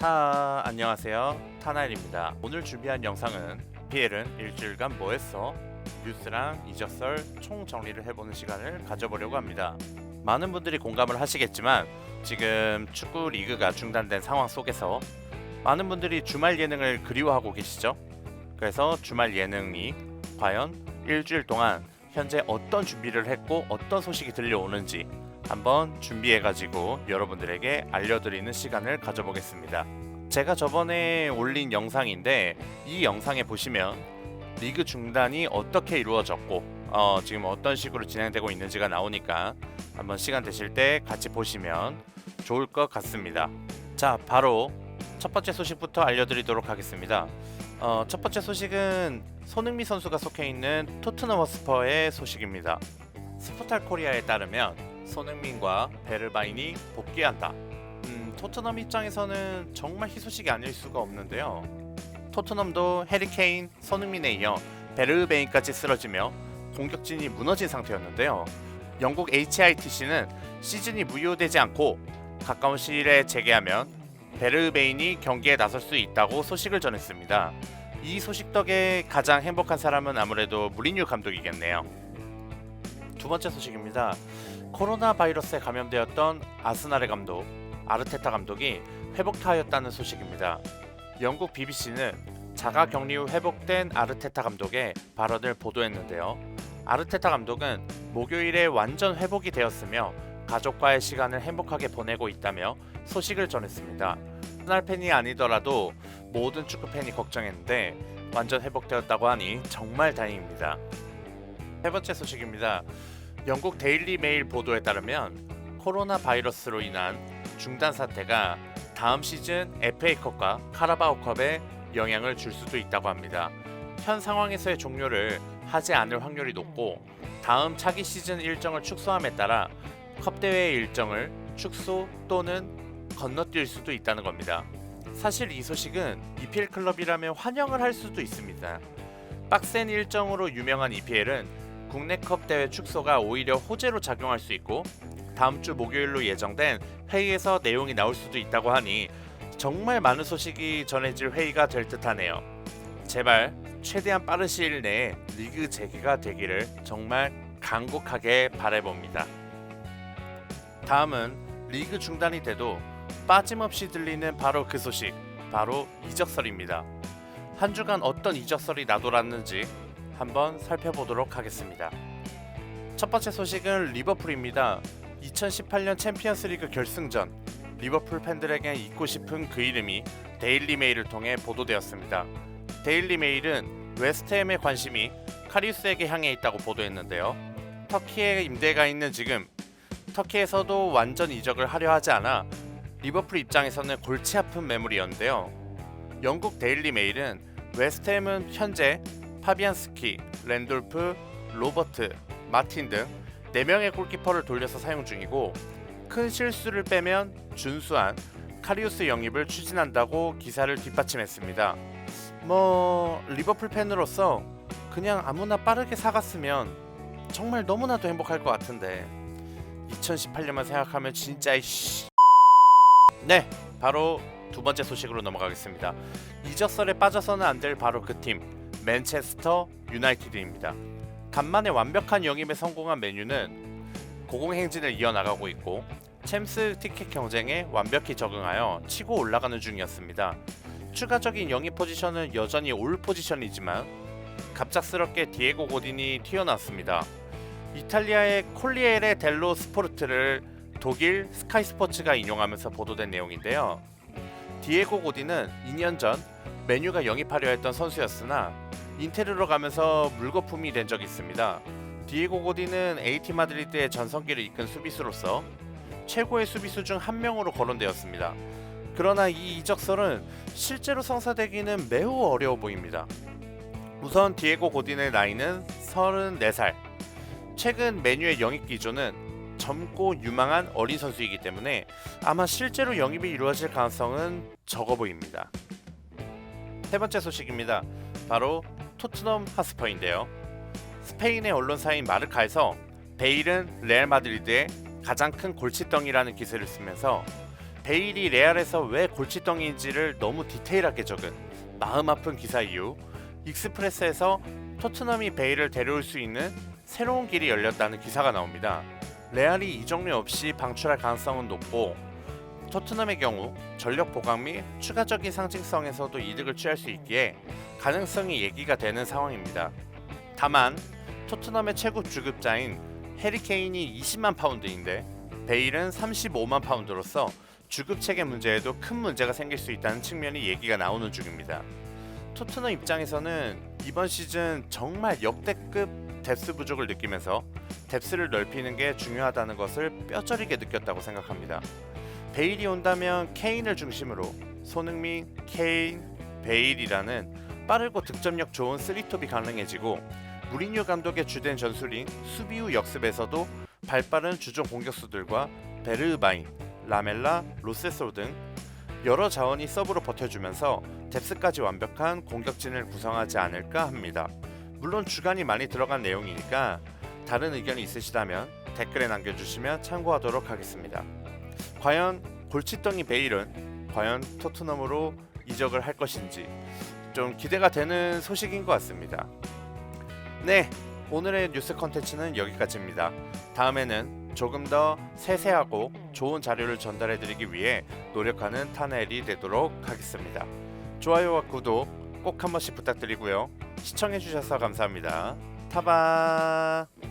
타 안녕하세요. 타나일입니다. 오늘 준비한 영상은 PL은 일주일간 뭐했어? 뉴스랑 이적설 총 정리를 해보는 시간을 가져보려고 합니다. 많은 분들이 공감을 하시겠지만 지금 축구 리그가 중단된 상황 속에서 많은 분들이 주말 예능을 그리워하고 계시죠? 그래서 주말 예능이 과연 일주일 동안 현재 어떤 준비를 했고 어떤 소식이 들려오는지 한번 준비해가지고 여러분들에게 알려드리는 시간을 가져보겠습니다. 제가 저번에 올린 영상인데 이 영상에 보시면 리그 중단이 어떻게 이루어졌고 어, 지금 어떤 식으로 진행되고 있는지가 나오니까 한번 시간 되실 때 같이 보시면 좋을 것 같습니다. 자, 바로 첫 번째 소식부터 알려드리도록 하겠습니다. 어, 첫 번째 소식은 손흥민 선수가 속해 있는 토트넘 허스퍼의 소식입니다. 스포탈 코리아에 따르면 손흥민과 베르바인이 복귀한다. 음, 토트넘 입장에서는 정말 희소식이 아닐 수가 없는데요. 토트넘도 해리케인, 손흥민에 이어 베르베인까지 쓰러지며 공격진이 무너진 상태였는데요. 영국 HITC는 시즌이 무효되지 않고 가까운 시일에 재개하면 베르베인이 경기에 나설 수 있다고 소식을 전했습니다. 이 소식 덕에 가장 행복한 사람은 아무래도 무리뉴 감독이겠네요. 두 번째 소식입니다. 코로나 바이러스에 감염되었던 아스날의 감독 아르테타 감독이 회복하였다는 소식입니다. 영국 BBC는 자가 격리 후 회복된 아르테타 감독의 발언을 보도했는데요. 아르테타 감독은 목요일에 완전 회복이 되었으며 가족과의 시간을 행복하게 보내고 있다며 소식을 전했습니다. 아스날 팬이 아니더라도 모든 축구 팬이 걱정했는데 완전 회복되었다고 하니 정말 다행입니다. 세 번째 소식입니다. 영국 데일리 메일 보도에 따르면 코로나 바이러스로 인한 중단 사태가 다음 시즌 FA컵과 카라바오컵에 영향을 줄 수도 있다고 합니다. 현 상황에서의 종료를 하지 않을 확률이 높고 다음 차기 시즌 일정을 축소함에 따라 컵 대회 일정을 축소 또는 건너뛸 수도 있다는 겁니다. 사실 이 소식은 EPL 클럽이라면 환영을 할 수도 있습니다. 빡센 일정으로 유명한 EPL은 국내 컵 대회 축소가 오히려 호재로 작용할 수 있고 다음 주 목요일로 예정된 회의에서 내용이 나올 수도 있다고 하니 정말 많은 소식이 전해질 회의가 될 듯하네요. 제발 최대한 빠른 시일 내에 리그 재개가 되기를 정말 간곡하게 바래봅니다. 다음은 리그 중단이 돼도 빠짐없이 들리는 바로 그 소식, 바로 이적설입니다. 한 주간 어떤 이적설이 나돌았는지 한번 살펴보도록 하겠습니다. 첫 번째 소식은 리버풀입니다. 2018년 챔피언스리그 결승전 리버풀 팬들에게 잊고 싶은 그 이름이 데일리 메일을 통해 보도되었습니다. 데일리 메일은 웨스트햄의 관심이 카리우스에게 향해 있다고 보도했는데요. 터키에 임대가 있는 지금 터키에서도 완전 이적을 하려 하지 않아 리버풀 입장에서는 골치 아픈 매물이었는데요. 영국 데일리 메일은 웨스트햄은 현재 파비안스키, 랜돌프, 로버트, 마틴 등 4명의 골키퍼를 돌려서 사용 중이고 큰 실수를 빼면 준수한 카리우스 영입을 추진한다고 기사를 뒷받침했습니다. 뭐 리버풀 팬으로서 그냥 아무나 빠르게 사갔으면 정말 너무나도 행복할 것 같은데 2018년만 생각하면 진짜 이씨 네 바로 두 번째 소식으로 넘어가겠습니다. 이적설에 빠져서는 안 될 바로 그 팀 맨체스터 유나이티드입니다. 간만에 완벽한 영입에 성공한 메뉴는 고공행진을 이어나가고 있고 챔스 티켓 경쟁에 완벽히 적응하여 치고 올라가는 중이었습니다. 추가적인 영입 포지션은 여전히 올 포지션이지만 갑작스럽게 디에고 고딘이 튀어나왔습니다. 이탈리아의 콜리에레 델로 스포르트를 독일 스카이 스포츠가 인용하면서 보도된 내용인데요. 디에고 고딘은 2년 전 메뉴가 영입하려 했던 선수였으나 인테르로 가면서 물거품이 된 적이 있습니다. 디에고 고디는 AT 마드리드의 전성기를 이끈 수비수로서 최고의 수비수 중 한 명으로 거론되었습니다. 그러나 이 이적설은 실제로 성사되기는 매우 어려워 보입니다. 우선 디에고 고딘의 나이는 34살. 최근 메뉴의 영입 기조는 젊고 유망한 어린 선수이기 때문에 아마 실제로 영입이 이루어질 가능성은 적어 보입니다. 세 번째 소식입니다. 바로 토트넘 하스퍼인데요. 스페인의 언론사인 마르카에서 베일은 레알 마드리드의 가장 큰 골칫덩이라는 기사를 쓰면서 베일이 레알에서 왜 골칫덩이인지를 너무 디테일하게 적은 마음 아픈 기사 이후 익스프레스에서 토트넘이 베일을 데려올 수 있는 새로운 길이 열렸다는 기사가 나옵니다. 레알이 이적료 없이 방출할 가능성은 높고 토트넘의 경우 전력 보강 및 추가적인 상징성에서도 이득을 취할 수 있기에 가능성이 얘기가 되는 상황입니다. 다만 토트넘의 최고 주급자인 해리케인이 20만 파운드인데 베일은 35만 파운드로서 주급 체계 문제에도 큰 문제가 생길 수 있다는 측면이 얘기가 나오는 중입니다. 토트넘 입장에서는 이번 시즌 정말 역대급 뎁스 부족을 느끼면서 뎁스를 넓히는 게 중요하다는 것을 뼈저리게 느꼈다고 생각합니다. 베일이 온다면 케인을 중심으로 손흥민, 케인, 베일이라는 빠르고 득점력 좋은 쓰리톱이 가능해지고 무리뉴 감독의 주된 전술인 수비 후 역습에서도 발빠른 주종 공격수들과 베르바인, 라멜라, 로세소 등 여러 자원이 서브로 버텨주면서 뎁스까지 완벽한 공격진을 구성하지 않을까 합니다. 물론 주간이 많이 들어간 내용이니까 다른 의견이 있으시다면 댓글에 남겨주시면 참고하도록 하겠습니다. 과연 골칫덩이 베일은 과연 토트넘으로 이적을 할 것인지 좀 기대가 되는 소식인 것 같습니다. 네, 오늘의 뉴스 컨텐츠는 여기까지입니다. 다음에는 조금 더 세세하고 좋은 자료를 전달해드리기 위해 노력하는 타넬이 되도록 하겠습니다. 좋아요와 구독 꼭 한 번씩 부탁드리고요. 시청해주셔서 감사합니다. 타바.